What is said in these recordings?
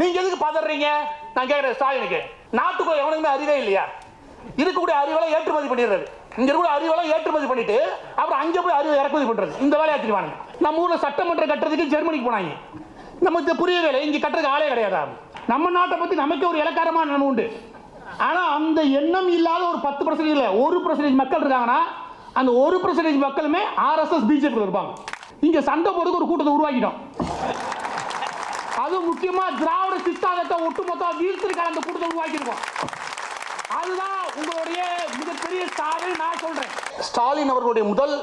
நீங்க எதுக்கு பதறீங்க? நான் கேட்கிறேன் ஸ்டாலினுக்கு நாட்டுக்குள்ள எவனுக்குமே அறிவே இல்லையா? இருக்கக்கூடிய அறிவெல்லாம் ஏற்றுமதி பண்ணிடுறது. இங்க இருக்கக்கூடிய அறிவெல்லாம் ஏற்றுமதி பண்ணிட்டு அப்புறம் அங்க போய் அறிவை இறக்குமதி பண்றது. இந்த வேலையை தெரியுவானுங்க நம்ம ஊர்ல சட்டமன்றம் கட்டுறதுக்கு ஜெர்மனிக்கு போனாங்க. நமக்கு புரியவே இல்லை. இங்க கட்டுறதுக்கு ஆளே கிடையாது. நம்ம நாட்டை பத்தி நமக்கே ஒரு இலக்காரமான நிலைமை உண்டு. ஆனா அந்த எண்ணம் இல்லாத ஒரு பத்து பர்சன்டேஜ் இல்ல ஒரு பர்சன்டேஜ் மக்கள் இருக்காங்கன்னா அந்த ஒரு பர்சன்டேஜ் மக்களுமே ஆர்எஸ்எஸ் பிஜேபி இருப்பாங்க. இங்க சண்டை போடுறதுக்கு ஒரு கூட்டத்தை உருவாக்கிட்டோம். அது முக்கியமா திராவிட சித்தாந்தத்தை ஒட்டுமொத்தமா வீழ்த்திருக்கார் அந்த கூட்டத்தை உருவாக்கியிருக்கோம். அதுதான் உங்களுடைய மிகப்பெரிய சாதனை நான் சொல்றேன். ஸ்டாலின் அவர்களுடைய முதல்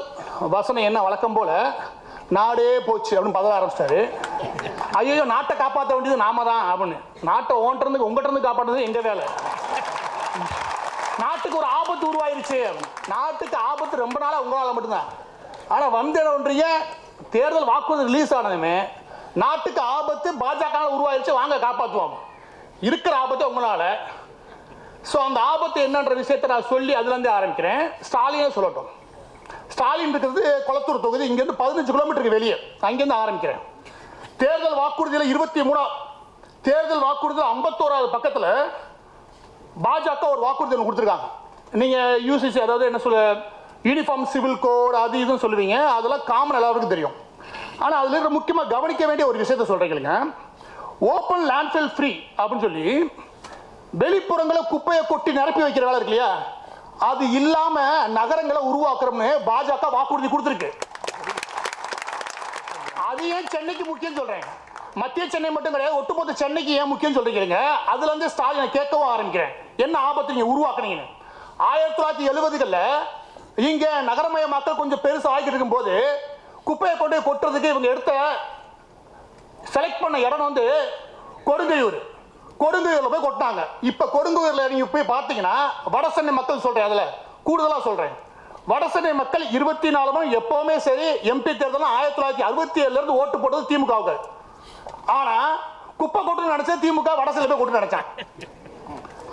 வசனம் என்ன? வழக்கம் போல நாடே போச்சு அப்படின்னு பதவ ஆரம்பிச்சிட்டாரு. ஐயோ நாட்டை காப்பாற்ற வேண்டியது நாம தான் அப்படின்னு. நாட்டை ஓன்றதுக்கு உங்கள்கிட்ட இருந்து காப்பாற்றுறது எங்க வேலை? நாட்டுக்கு ஒரு ஆபத்து உருவாயிருச்சு. நாட்டுக்கு ஆபத்து ரொம்ப நாளாக உங்களால் மட்டும்தான். ஆனால் வந்த ஒன்றிய தேர்தல் வாக்குறுதி ரிலீஸ் ஆனதுமே நாட்டுக்கு ஆபத்து பாஜக உருவாயிருச்சு வாங்க காப்பாற்றுவோம் இருக்கிற ஆபத்து உங்களால். ஸோ அந்த ஆபத்து என்னன்ற விஷயத்தை நான் சொல்லி அதுலேருந்து ஆரம்பிக்கிறேன். ஸ்டாலினே சொல்லட்டும். ஸ்டாலின் இருக்கிறது கொளத்தூர் தொகுதி இங்கேருந்து பதினஞ்சு கிலோமீட்டருக்கு வெளியே. அங்கேருந்து ஆரம்பிக்கிறேன். தேர்தல் வாக்குறுதியில் இருபத்தி மூணா தேர்தல் வாக்குறுதியில் ஐம்பத்தோராவது பக்கத்தில் பாஜக ஒரு வாக்குறுதி ஒன்று கொடுத்துருக்காங்க. நீங்கள் யூசிசி அதாவது என்ன சொல்ல யூனிஃபார்ம் சிவில் கோட் அது இதுன்னு சொல்லுவீங்க. அதெல்லாம் காமன் எல்லாருக்கும் தெரியும். ஆனால் அதில் இருக்கிற முக்கியமாக கவனிக்க வேண்டிய ஒரு விஷயத்த சொல்கிறீங்க ஓப்பன் லேண்ட்ஃபில் ஃப்ரீ அப்படின்னு சொல்லி வெளிப்புறங்களை குப்பையை கொட்டி நிரப்பி வைக்கிற வேலை இருக்கு இல்லையா? அது இல்லாமல் நகரங்களை உருவாக்குறோம்னு பாஜக வாக்குறுதி கொடுத்துருக்கு. அது ஏன் சென்னைக்கு முக்கியம் சொல்கிறேன் மத்திய சென்னை மட்டும் கிடையாது ஒட்டுமொத்த சென்னைக்கு ஏன் முக்கியம் சொல்கிறீங்க அதுலேருந்து ஸ்டாலின் ஸ்டாலினை கேட்கவும் ஆரம்பிக்கிறேன். என்ன ஆபத்து நீங்கள் உருவாக்குனீங்கன்னு. ஆயிரத்தி தொள்ளாயிரத்தி எழுபதுகளில் இங்கே நகரமயமாக்கல் கொஞ்சம் பெருசாக ஆகிட்டு இருக்கும்போது குப்பையை கொண்டு கொட்டுறதுக்கு இவங்க எடுத்த செலக்ட் பண்ண இடம் வந்து கொடுங்கையூர். கொடுங்கையூரில் போய் கொட்டினாங்க. இப்போ கொடுங்கையூரில் நீங்கள் போய் பார்த்தீங்கன்னா வடசென்னை மக்கள் சொல்கிறேன் அதில். கூடுதலாக சொல்கிறேன் வடசென்னை மக்கள் இருபத்தி நாலு மணி சரி எம்பி தேர்தல் ஆயிரத்தி தொள்ளாயிரத்தி அறுபத்தி ஏழுலேருந்து ஓட்டு போட்டது திமுகவுக்கு. ஆனால் குப்பை கொட்டு நினச்சா திமுக வடசென்னை போய் கொட்டு நினைச்சான்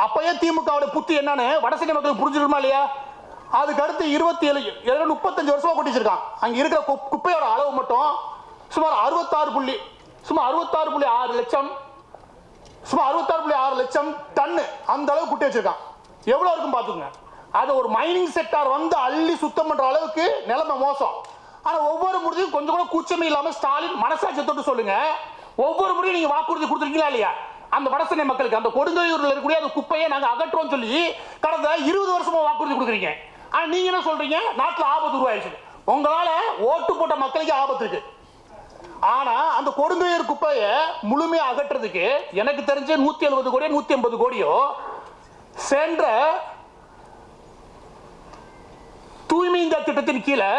அப்போயே திமுகவோட புத்தி என்னன்னு வடசென்னை மக்களுக்கு புரிஞ்சிருக்குமா இல்லையா? அதுக்கு அடுத்து இருபத்தி ஏழு ஏழு முப்பத்தஞ்சு வருஷமா கொட்டி வச்சிருக்கான் அங்க இருக்கிற கு- குப்பையோட அளவு மட்டும் சுமார் அறுபத்தாறு புள்ளி சுமார் அறுபத்தாறு புள்ளி ஆறு லட்சம் சுமார் அறுபத்தாறு புள்ளி ஆறு லட்சம் டன்னு அந்த அளவு குட்டி வச்சிருக்கான். எவ்வளவு இருக்கும் பாத்துக்கங்க அது ஒரு மைனிங் செக்டார் வந்து அள்ளி சுத்தம் பண்ற அளவுக்கு நிலைமை மோசம். ஆனா ஒவ்வொரு முறையும் கொஞ்சம் கூட கூச்சமே இல்லாம ஸ்டாலின் மனசாட்சி தொட்டு சொல்லுங்க. ஒவ்வொரு முறையும் நீங்க வாக்குறுதி கொடுத்துருக்கீங்களா இல்லையா? அந்த வடசென்னை மக்களுக்கு அந்த கொடுங்கையூரில் இருக்கக்கூடிய அந்த குப்பையை நாங்கள் அகற்றோம்னு சொல்லி கடந்த இருபது வருஷமா வாக்குறுதி கொடுக்குறீங்க. ஆனால் நீங்க என்ன சொல்றீங்க? நாட்டில் ஆபத்து உருவாயிருச்சு. உங்களால ஓட்டு போட்ட மக்களுக்கு ஆபத்து இருக்கு. ஆனா அந்த கொடுங்கையர் குப்பையை முழுமையாக அகற்றுறதுக்கு எனக்கு தெரிஞ்ச நூத்தி எழுபது கோடியோ நூத்தி ஐம்பது கோடியோ சென்ற தூய்மை இந்தியா திட்டத்தின் கீழே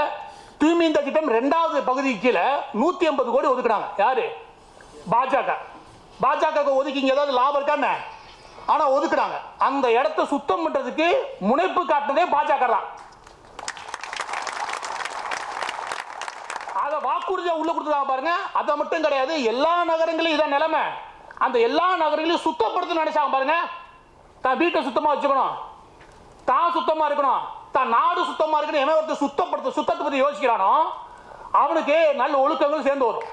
தூய்மை இந்தியா திட்டம் ரெண்டாவது பகுதிக்கு கீழே நூத்தி ஐம்பது கோடி ஒதுக்குறாங்க யாரு? பாஜக. பாஜக ஒதுக்கிங்க ஏதாவது லாபம் இருக்கா என்ன? ஆனா ஒதுக்குறாங்க. அந்த இடத்த சுத்தம் பண்றதுக்கு முனைப்பு காட்டினதே பாஜக தான். அதை வாக்குறுதியா உள்ள கொடுத்ததா பாருங்க. அதை மட்டும் கிடையாது எல்லா நகரங்களையும் இதான் நிலைமை. அந்த எல்லா நகரங்களையும் சுத்தப்படுத்த நினைச்சாங்க பாருங்க. தான் வீட்டை சுத்தமா வச்சுக்கணும். தான் சுத்தமா இருக்கணும். தான் நாடு சுத்தமா இருக்கணும் எவன் ஒருத்தர் சுத்தப்படுத்த சுத்தத்தை பத்தி யோசிக்கிறானோ அவனுக்கு நல்ல ஒழுக்கங்கள் சேர்ந்து வரும்.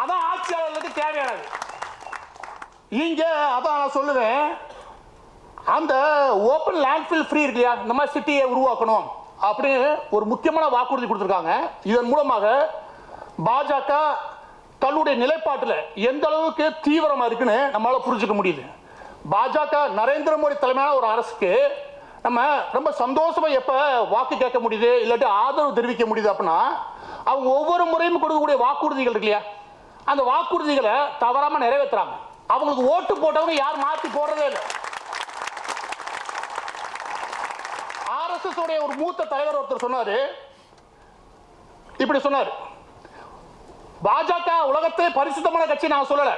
அதான் ஆட்சியாளர்களுக்கு தேவையானது. இங்க அதான் நான் சொல்லுவேன். அந்த ஓப்பன் லேண்ட்ஃபில் ஃப்ரீ இருக்கு இல்லையா இந்த மாதிரி சிட்டியை உருவாக்கணும் அப்படின்னு ஒரு முக்கியமான வாக்குறுதி கொடுத்துருக்காங்க. இதன் மூலமாக பாஜக தன்னுடைய நிலைப்பாட்டில் எந்த அளவுக்கு தீவிரமாக இருக்குன்னு நம்மளால் புரிஞ்சுக்க முடியுது. பாஜக நரேந்திர மோடி தலைமையான ஒரு அரசுக்கு நம்ம ரொம்ப சந்தோஷமாக எப்போ வாக்கு கேட்க முடியுது இல்லாட்டி ஆதரவு தெரிவிக்க முடியுது அப்படின்னா அவங்க ஒவ்வொரு முறையும் கொடுக்கக்கூடிய வாக்குறுதிகள் இருக்கு இல்லையா? அந்த வாக்குறுதிகளை தவறாமல் நிறைவேற்றுறாங்க அவங்களுக்கு ஓட்டு போட்டவங்க யார் மாத்தி போடுறதே இல்லை. ஆர்எஸ்எஸ் உடைய ஒரு மூத்த தலைவர் ஒருத்தர் சொன்னாரு. இப்படி சொன்னார். பாஜக உலகத்தை பரிசுத்தமான கட்சி நான் சொல்லல.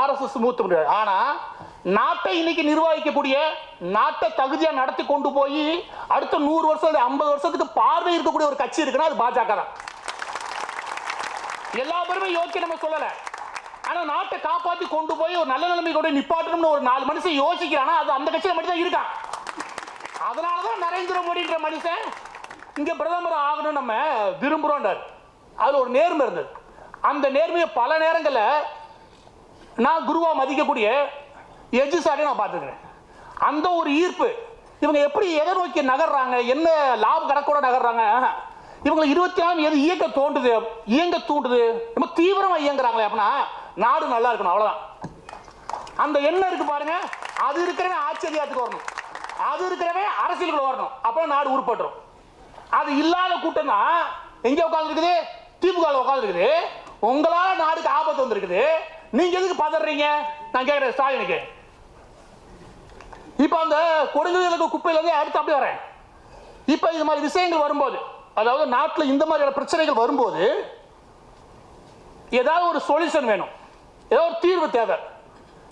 ஆர்எஸ்எஸ் மூத்த முடியாது ஆனா நாட்டை இன்னைக்கு நிர்வகிக்கக்கூடிய நாட்டை தகுதியா நடத்தி கொண்டு போய் அடுத்த நூறு வருஷம் ஐம்பது வருஷத்துக்கு பார்வை இருக்கக்கூடிய ஒரு கட்சி இருக்குன்னா அது பாஜக தான். எல்லா பேருமே யோசிக்க நம்ம சொல்லலை. ஆனா நாட்டை காப்பாத்தி கொண்டு போய் ஒரு நல்ல நிலைமை கொண்டு நிப்பாட்டணும்னு ஒரு நாலு மனுஷன் யோசிக்கிறானா. அது அந்த கட்சியில மட்டும் தான் இருக்கான். அதனாலதான் நரேந்திர மோடின்ற மனுஷன் இங்க பிரதமர் ஆகணும் நம்ம விரும்புறோம்ன்றார். அதுல ஒரு நேர்மை இருந்தது. அந்த நேர்மையை பல நேரங்களில் நான் குருவா மதிக்கக்கூடிய எஜு சாரை நான் பார்த்துக்கிறேன். அந்த ஒரு ஈர்ப்பு இவங்க எப்படி எதை நோக்கி நகர்றாங்க? என்ன லாப கணக்கோட நகர்றாங்க? இவங்களை இருபத்தி நாலு எது இயக்க தோண்டுது இயங்க தூண்டுது? ரொம்ப தீவிரமாக இயங்குறாங்களே அப்படின்னா நாடு நல்லா இருக்கணும் அவ்வளவுதான். அந்த எண்ணம் இருக்கு பாருங்க அது இருக்கிறவன் ஆச்சரியத்துக்கு வரணும். அது இருக்கிறவன் அரசியலுக்குள்ள வரணும். அப்போ நாடு உருப்பட்டுரும். அது இல்லாத கூட்டம் தான் எங்க உட்காந்துருக்குது திமுக உட்காந்துருக்குது உங்களால நாடுக்கு ஆபத்து வந்திருக்குது. நீங்க எதுக்கு பதறீங்க? நான் கேட்கிறேன் ஸ்டாலினுக்கு. இப்போ அந்த கொடுங்குதலுக்கு குப்பையில இருந்து அடுத்து அப்படி வரேன். இப்போ இது மாதிரி விஷயங்கள் வரும்போது அதாவது நாட்டில் இந்த மாதிரியான பிரச்சனைகள் வரும்போது ஏதாவது ஒரு சொல்யூஷன் வேணும். ஏதோ ஒரு தீர்வு தேவை.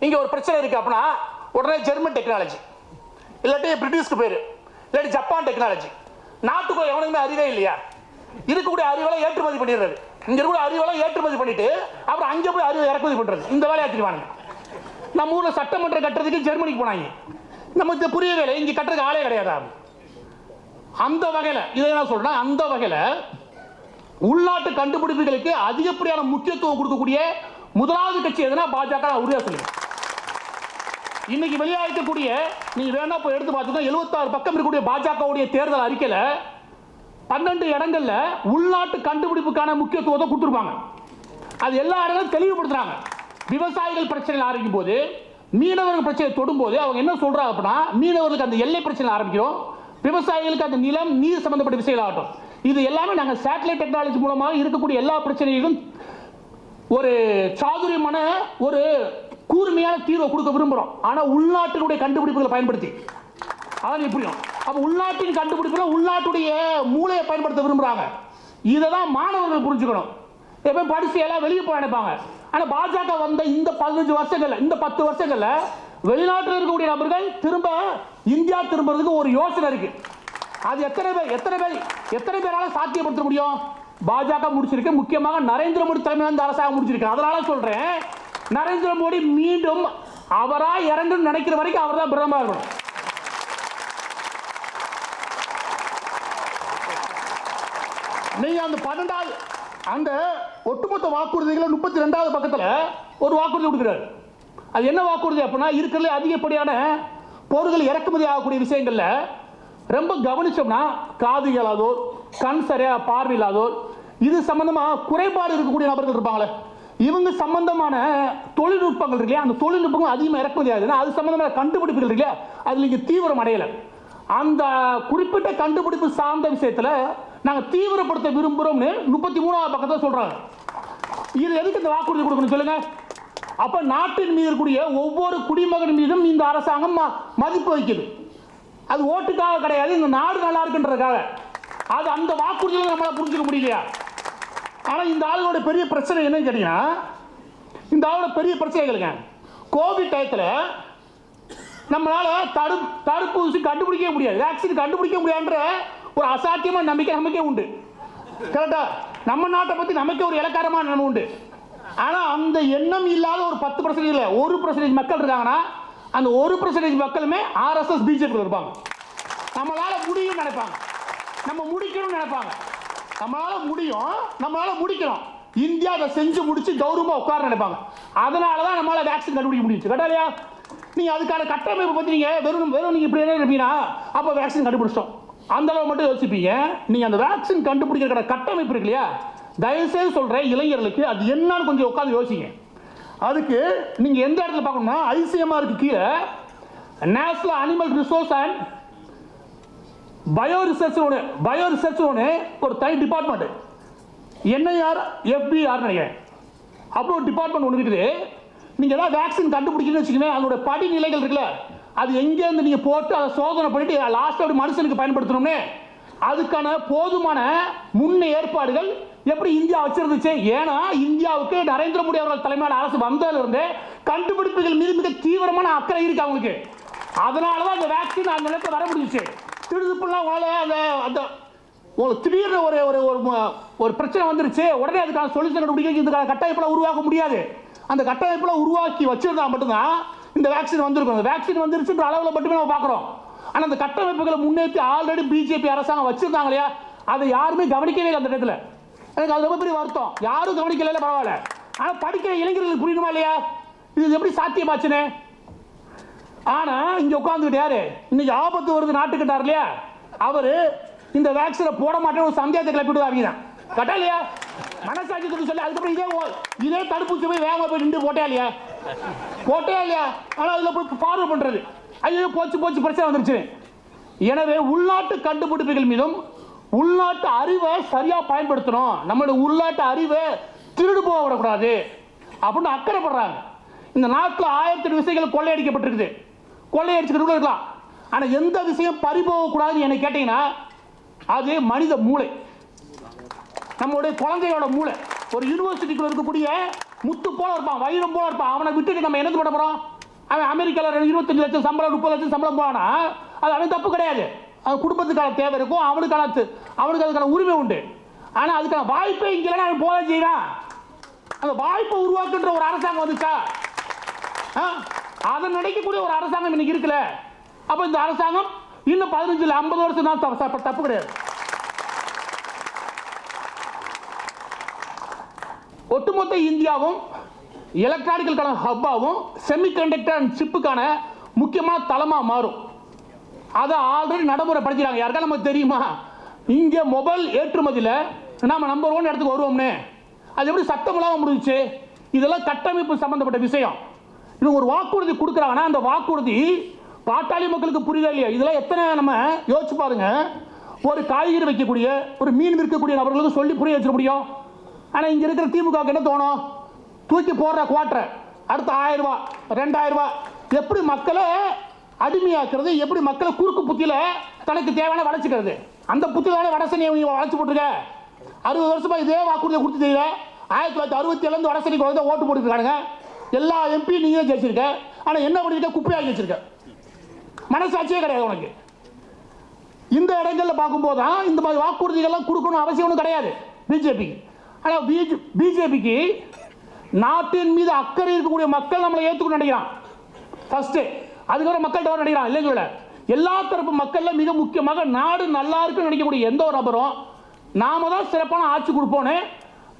இங்கே ஒரு பிரச்சனை இருக்கு அப்படின்னா உடனே ஜெர்மன் டெக்னாலஜி இல்லாட்டி பிரிட்டிஷ்க்கு பேர். இல்லாட்டி ஜப்பான் டெக்னாலஜி நாட்டுக்குள்ள எவனுக்குமே அறிவே இல்லையா? இருக்கக்கூடிய அறிவெல்லாம் ஏற்றுமதி பண்ணிடுறது. இங்கே இருக்கக்கூடிய அறிவெல்லாம் ஏற்றுமதி பண்ணிட்டு அப்புறம் அங்கே போய் அறிவை இறக்குமதி பண்ணுறது இந்த வேலையை ஆக்கிடுவானுங்க நம்ம ஊரில் சட்டமன்றம் கட்டுறதுக்கு ஜெர்மனிக்கு போனாங்க. நம்ம இந்த புரிய வேலை இங்கே கட்டுறதுக்கு ஆளே கிடையாதா? அந்த வகையில் இதை என்ன சொல்கிறேன் அந்த வகையில் உள்நாட்டு கண்டுபிடிப்புகளுக்கு அதிகப்படியான முக்கியத்துவம் கொடுக்கக்கூடிய முதலாவது கட்சி எதுனா பாஜக நான் உறுதியா சொல்லுவேன் இன்னைக்கு வெளியாகக்கூடிய நீங்க வேணா போய் எடுத்து பார்த்துக்கோ 76 பக்கம் இருக்கக்கூடிய பாஜகவுடைய தேர்தல் அறிக்கையில் பன்னெண்டு இடங்கள்ல உள்நாட்டு கண்டுபிடிப்புக்கான முக்கியத்துவத்தை கொடுத்துருப்பாங்க. அது எல்லா இடங்களும் தெளிவுபடுத்துறாங்க. விவசாயிகள் பிரச்சனைகள் ஆரம்பிக்கும் போது மீனவர்கள் பிரச்சனை தொடும்போது அவங்க என்ன சொல்றாங்க அப்படின்னா மீனவர்களுக்கு அந்த எல்லை பிரச்சனை ஆரம்பிக்கிறோம். விவசாயிகளுக்கு அந்த நிலம் நீர் சம்பந்தப்பட்ட விஷயங்கள் ஆகட்டும். இது எல்லாமே நாங்கள் சேட்டலைட் டெக்னாலஜி மூலமாக இருக்கக்கூடிய எல்லா பிரச்சனைகளும் ஒரு சாதுரியமான ஒரு கூர்மையான தீர்வை கொடுக்க விரும்புகிறோம் ஆனால் உள்நாட்டினுடைய கண்டுபிடிப்புகளை பயன்படுத்தி. அதான் இப்படியும் அப்போ உள்நாட்டின் கண்டுபிடிப்புல உள்நாட்டுடைய மூளையை பயன்படுத்த விரும்புகிறாங்க இதை தான் மாணவர்கள் புரிஞ்சுக்கணும். எப்போ படிச்சு எல்லாம் வெளியே போய் நினைப்பாங்க ஆனால் பாஜக வந்த இந்த பதினஞ்சு வருஷங்களில் இந்த பத்து வருஷங்களில் வெளிநாட்டில் இருக்கக்கூடிய நபர்கள் திரும்ப இந்தியா திரும்புறதுக்கு ஒரு யோசனை இருக்குது அது எத்தனை பேர் எத்தனை பேர் எத்தனை பேரால் சாத்தியப்படுத்த முடியும்? பாஜக முடிச்சிருக்கு. முக்கியமாக நரேந்திர மோடி தலைமையில் இந்த அரசாங்கம் முடிச்சிருக்கு. அதனால சொல்றேன் நரேந்திர மோடி மீண்டும் அவரா இறங்குன்னு நினைக்கிற வரைக்கும் அவர் தான் பிரதமர் இருக்கணும். நீங்க அந்த பன்னெண்டாவது அந்த ஒட்டுமொத்த வாக்குறுதிகளை முப்பத்தி ரெண்டாவது பக்கத்தில் ஒரு வாக்குறுதி கொடுக்குறாரு. அது என்ன வாக்குறுதி அப்படின்னா இருக்கிறதுல அதிகப்படியான பொருட்கள் இறக்குமதி ஆகக்கூடிய விஷயங்களில் ரொம்ப கவனிச்சோம்னா காது இயலாதோர் கண் சரியாக பார்வை இல்லாதோர் இது சம்பந்தமா குறைபாடு இருக்கக்கூடிய நபர்கள் இருப்பாங்களே? இவங்க சம்பந்தமான தொழில்நுட்பங்கள் இருக்கு இல்லையா? அந்த தொழில்நுட்பங்கள் அதிகமாக இறக்குமதி ஆகுதுன்னா அது சம்பந்தமான கண்டுபிடிப்புகள் இருக்கு இல்லையா? அது நீங்க தீவிரம் அடையலை. அந்த குறிப்பிட்ட கண்டுபிடிப்பு சார்ந்த விஷயத்தில் நாங்கள் தீவிரப்படுத்த விரும்புகிறோம்னு முப்பத்தி மூணாவது பக்கத்தை சொல்கிறாங்க இது எதுக்கு இந்த வாக்குறுதி கொடுக்கணும் சொல்லுங்க? அப்போ நாட்டின் மீது இருக்கக்கூடிய ஒவ்வொரு குடிமகன் மீதும் இந்த அரசாங்கம் மதிப்பு வைக்குது அது ஓட்டுக்காக கிடையாது. இந்த நாடு நல்லா இருக்குன்றதுக்காக. அது அந்த வாக்குறுதியை நம்மளால் புரிஞ்சுக்க முடியலையா? ஆனால் இந்த ஆளுகளோட பெரிய பிரச்சனை என்னன்னு கேட்டீங்கன்னா இந்த ஆளோட பெரிய பிரச்சனைகளுங்க கோவிட் டயத்தில் நம்மளால் தடு தடுப்பூசி கண்டுபிடிக்க முடியாது. வேக்சின் கண்டுபிடிக்க முடியாதுன்ற ஒரு அசாத்தியமான நம்பிக்கை நமக்கே உண்டு. கரெக்டா நம்ம நாட்டை பற்றி நமக்கே ஒரு இலக்காரமான நம்ம உண்டு. ஆனால் அந்த எண்ணம் இல்லாத ஒரு பத்து பர்சன்டேஜ் இல்லை ஒரு பர்சன்டேஜ் மக்கள் இருக்காங்கன்னா அந்த ஒரு பர்சன்டேஜ் மக்களுமே ஆர்எஸ்எஸ் பிஜேபி இருப்பாங்க. நம்மளால் முடியும்னு நினைப்பாங்க. நம்ம முடிக்கணும்னு நினைப்பாங்க. நம்மளால முடியும் நம்மளால முடிக்கணும். இந்தியா அதை செஞ்சு முடிச்சு கௌரவமா உட்கார நினைப்பாங்க. அதனால தான் நம்மளால வேக்சின் கண்டுபிடிக்க முடியுது கேட்டா இல்லையா? நீங்க அதுக்கான கட்டமைப்பு பத்தி நீங்க வெறும் வெறும் நீங்க இப்படி என்ன இருப்பீங்கன்னா அப்போ வேக்சின் கண்டுபிடிச்சிட்டோம். அந்த அளவு மட்டும் யோசிப்பீங்க. நீங்க அந்த வேக்சின் கண்டுபிடிக்கிற கட்டமைப்பு இருக்கு இல்லையா? தயவுசெய்து சொல்கிறேன் இளைஞர்களுக்கு அது என்னன்னு கொஞ்சம் உட்காந்து யோசிங்க. அதுக்கு நீங்க எந்த இடத்துல பார்க்கணும்னா ஐசிஎம்ஆருக்கு கீழே national animal resource and bio research ஒன்று பயோ ரிசர்ச் ஒன்று ஒரு தனி டிபார்ட்மெண்ட் என்ஐஆர் எஃபிஆர் நினைக்கிறேன். அப்புறம் ஒரு டிபார்ட்மெண்ட் ஒன்று இருக்குது. நீங்கள் ஏதாவது வேக்சின் கண்டுபிடிக்கணும்னு வச்சுக்கோங்க அதோட படிநிலைகள் இருக்குல்ல அது எங்கேருந்து நீங்கள் போட்டு அதை சோதனை பண்ணிட்டு லாஸ்ட்டாக ஒரு மனுஷனுக்கு பயன்படுத்தணும்னு அதுக்கான போதுமான முன்ன ஏற்பாடுகள் எப்படி இந்தியா வச்சிருந்துச்சு? ஏன்னா இந்தியாவுக்கு நரேந்திர மோடி அவர்கள் தலைமையான அரசு வந்ததிலிருந்து கண்டுபிடிப்புகள் மீது மிக தீவிரமான அக்கறை இருக்கு அவங்களுக்கு. அதனால தான் அந்த வேக்சின் அந்த நிலத்தில் வர முடிஞ்சிச்சு. திடுதுப்புலாம் உங்களால் அந்த அந்த உங்களுக்கு திடீர்னு ஒரு ஒரு ஒரு ஒரு பிரச்சனை வந்துருச்சு. உடனே அதுக்கான சொல்யூஷன் கண்டுபிடிக்க இதுக்கான கட்டமைப்பெல்லாம் உருவாக்க முடியாது. அந்த கட்டமைப்பெல்லாம் உருவாக்கி வச்சிருந்தா மட்டும்தான் இந்த வேக்சின் வந்திருக்கும். அந்த வேக்சின் வந்துருச்சுன்ற அளவில் மட்டுமே நம்ம பார்க்குறோம். ஆனால் அந்த கட்டமைப்புகளை முன்னேற்றி ஆல்ரெடி பிஜேபி அரசாங்கம் வச்சிருந்தாங்க இல்லையா? அதை யாருமே கவனிக்கவே இல்லை அந்த இடத்துல. எனக்கு அது ரொம்ப பெரிய வருத்தம். யாரும் கவனிக்கல பரவாயில்ல. ஆனால் படிக்கிற இளைஞர்களுக்கு புரியணுமா இல்லையா? இது எப்படி சாத்தியமாச்சுனே ஆனா இங்கே உட்காந்துக்கிட்டு யாரு? இன்னைக்கு ஆபத்து வருது நாட்டுக்கிட்டார் இல்லையா அவர் இந்த வேக்சினை போட மாட்டேன்னு ஒரு சந்தேகத்தை கிளப்பிட்டு அவங்க கட்டா இல்லையா? மனசாட்சி சொல்லி அதுக்கப்புறம் இதே இதே தடுப்பூசி போய் வேகமாக போய் நின்று போட்டே இல்லையா? போட்டே இல்லையா? ஆனால் அதில் போய் ஃபார்வர்ட் பண்ணுறது ஐயோ போச்சு போச்சு பிரச்சனை வந்துருச்சு. எனவே உள்நாட்டு கண்டுபிடிப்புகள் மீதும் உள்நாட்டு அறிவை சரியாக பயன்படுத்தணும். நம்மளோட உள்நாட்டு அறிவை திருடு போக விடக்கூடாது. அப்படின்னு அக்கறைப்படுறாங்க. இந்த நாட்டில் ஆயிரத்தி எட்டு விஷயங்கள் கொள்ளையடிக்கப்பட்டிருக்குது. கொள்ளையடிச்சுக்கிட்டு கூட இருக்கலாம். ஆனால் எந்த விஷயம் பறிபோகக்கூடாதுன்னு என்னை கேட்டிங்கன்னா அது மனித மூளை. நம்மளுடைய குழந்தையோட மூளை. ஒரு யூனிவர்சிட்டிக்குள்ள இருக்கக்கூடிய முத்து போல இருப்பான் வைரம் போல இருப்பான். அவனை விட்டுட்டு நம்ம என்ன பண்ண போகிறோம் அவன் அமெரிக்காவில் இருபத்தஞ்சு லட்சம் சம்பளம் முப்பது லட்சம் சம்பளம் போனா அது அவன் தப்பு கிடையாது. அவன் குடும்பத்துக்கான தேவை இருக்கும் அவனுக்கான அவனுக்கு அதுக்கான உரிமை உண்டு. ஆனால் அதுக்கான வாய்ப்பே இங்கே இல்லைன்னா அவன் போக செய்வான். அந்த வாய்ப்பை உருவாக்குன்ற ஒரு அரசாங்கம் வந்துச்சா? ஆ? அதை நினைக்கக்கூடிய ஒரு அரசாங்கம் இன்னைக்கு இருக்குல்ல. அப்போ இந்த அரசாங்கம் இன்னும் பதினஞ்சில் ஐம்பது வருஷம் தான் தப்பு- தப்பு கிடையாது. ஒட்டுமொத்த இந்தியாவும் எலக்ட்ரானிக்கலுக்கான ஹப்பாவும் செமிகண்டக்டர் அண்ட் சிப்புக்கான முக்கியமான தளமாக மாறும். அதை ஆல்ரெடி நடைமுறை படிக்கிறாங்க யாருக்கா நமக்கு தெரியுமா? இங்கே மொபைல் ஏற்றுமதியில் நாம் நம்பர் ஒன் இடத்துக்கு வருவோம்னு. அது எப்படி சட்டமில்லாமல் முடிஞ்சிச்சு? இதெல்லாம் கட்டமைப்பு சம்மந்தப்பட்ட விஷயம். இது ஒரு வாக்குறுதி கொடுக்குறாங்கன்னா அந்த வாக்குறுதி பாட்டாளி மக்களுக்கு புரியுதா இல்லையா? இதெல்லாம் எத்தனை நம்ம யோசிச்சு பாருங்க. ஒரு காய்கறி வைக்கக்கூடிய ஒரு மீன் விற்கக்கூடிய நபர்களுக்கு சொல்லி புரிய வச்சிட முடியும். ஆனால் இங்கே இருக்கிற திமுக என்ன தோணும்? தூக்கி போடுற குவாட்டரை. அடுத்த ஆயிரம் ரூபாய் ரெண்டாயிரம் எப்படி மக்களை அடிமையாக்குறது? எப்படி மக்களை குறுக்கு புத்தியில் தனக்கு தேவையான வளர்ச்சிக்கிறது? அந்த புத்தியிலான வடசனியை நீங்கள் வளர்ச்சி போட்டுருக்க. அறுபது வருஷமாக இதே வாக்குறுதியை கொடுத்து தெரியல ஆயிரத்தி தொள்ளாயிரத்தி அறுபத்தி ஏழுலேருந்து வடசனிக்கு வந்து ஓட்டு போட்டுருக்கானுங்க எல்லா எம்பி நீங்க ஜெயிச்சிருக்க. ஆனால் என்ன பண்ணிருக்க? குப்பையாக வச்சிருக்க. மனசாட்சியே கிடையாது உனக்கு. இந்த இடங்கள்ல பார்க்கும்போது தான் இந்த மாதிரி வாக்குறுதிகள்லாம் கொடுக்கணும் அவசியம் ஒன்றும் கிடையாது. பிஜேபிக்கு ஆனால் பிஜே பிஜேபிக்கு நாட்டின் மீது அக்கறை இருக்கக்கூடிய மக்கள் நம்மளை ஏற்றுக்கணும் நினைக்கிறான். ஃபஸ்ட்டு அதுக்கப்புறம் மக்கள்கிட்ட வர நினைக்கிறான். இல்லைன்னு சொல்ல எல்லா தரப்பு மக்களில் மிக முக்கியமாக நாடு நல்லா இருக்குன்னு நினைக்கக்கூடிய எந்த ஒரு நபரும் நாம தான் சிறப்பான ஆட்சி கொடுப்போன்னு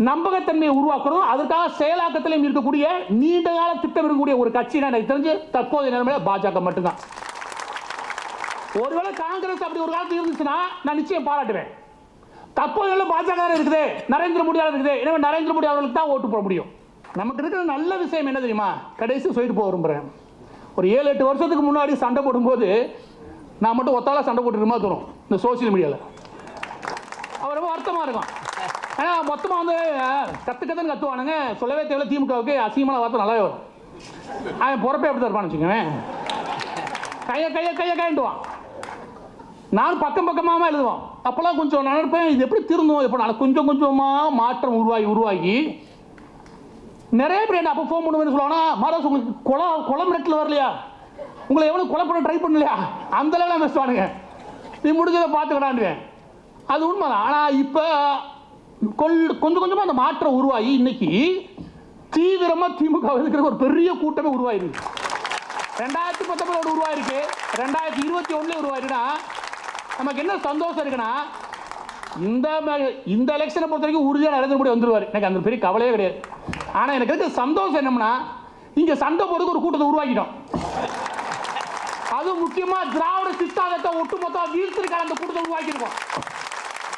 நம்பகத்தன்மையை உருவாக்கணும். அதற்காக செயலாக்கத்திலையும் இருக்கக்கூடிய நீண்ட கால திட்டம் இருக்கக்கூடிய ஒரு கட்சினா எனக்கு தெரிஞ்சு தற்போதைய நிலைமையில பாஜக மட்டும்தான். ஒருவேளை காங்கிரஸ் அப்படி ஒரு காலத்தில் இருந்துச்சுன்னா நான் நிச்சயம் பாராட்டுவேன். தற்போது பாஜக இருக்குது நரேந்திர மோடி இருக்குது. எனவே நரேந்திர மோடி அவர்களுக்கு தான் ஓட்டு போட முடியும். நமக்கு இருக்கிற நல்ல விஷயம் என்ன தெரியுமா? கடைசி சொல்லிட்டு போக விரும்புகிறேன் ஒரு ஏழு எட்டு வருஷத்துக்கு முன்னாடி சண்டை போடும்போது நான் மட்டும் ஒத்தால சண்டை போட்டுருமா தோணும் இந்த சோஷியல் மீடியாவில் அவர் ரொம்ப வருத்தமாக இருக்கும். மொத்தமாக வந்து கற்று கற்றுன்னு கத்துவானுங்க. சொல்லவே தேவையில்ல திமுகவுக்கு அசிங்கமான வார்த்தை நல்லாவே வரும். அவன் பொறப்பே எப்படி தான் இருப்பான்னு வச்சுக்கோங்க கையை கையை கையை கைண்டுவான் நானும் பக்கம் பக்கமாக எழுதுவோம். அப்போல்லாம் கொஞ்சம் நினைப்பேன் இது எப்படி திருந்தோம் எப்போ நான் கொஞ்சம் கொஞ்சமாக மாற்றம் உருவாகி உருவாகி. நிறைய பேர் என்ன அப்போ ஃபோன் பண்ணுவேன்னு சொல்லுவாங்கன்னா மாராஸ் உங்களுக்கு குளம் குளம் ரெட்டில் வரலையா? உங்களை எவ்வளோ கொலை பண்ண ட்ரை பண்ணலையா? அந்த அளவுலாம் பேசுவானுங்க. நீ முடிஞ்சதை பார்த்துக்கடாண்டுவேன் அது உண்மைதான். ஆனால் இப்போ கொல் கொஞ்சம் கொஞ்சமாக அந்த மாற்றம் உருவாகி இன்னைக்கு தீவிரமாக திமுக இருக்கிற ஒரு பெரிய கூட்டமே உருவாயிருக்கு. ரெண்டாயிரத்தி பத்தொன்பதோட உருவாயிருக்கு. ரெண்டாயிரத்தி இருபத்தி ஒன்றுல உருவாயிருக்குன்னா நமக்கு என்ன சந்தோஷம் இருக்குன்னா இந்த இந்த எலெக்ஷனை பொறுத்த வரைக்கும் உறுதியாக நரேந்திர மோடி வந்துடுவார் எனக்கு அந்த பெரிய கவலையே கிடையாது. ஆனால் எனக்கு இருக்க சந்தோஷம் என்னம்னா இங்கே சண்டை போடுறதுக்கு ஒரு கூட்டத்தை உருவாக்கிட்டோம். அது முக்கியமாக திராவிட சித்தாந்தத்தை ஒட்டுமொத்தம் வீழ்த்திருக்காங்க அந்த கூட்டத்தை உருவாக்கியிருக்கோம்.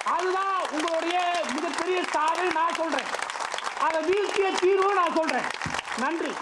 அதுதான் உங்களுடைய மிகப்பெரிய சாதனை நான் சொல்றேன். அதை வீழ்த்திய தீர்வு நான் சொல்றேன். நன்றி.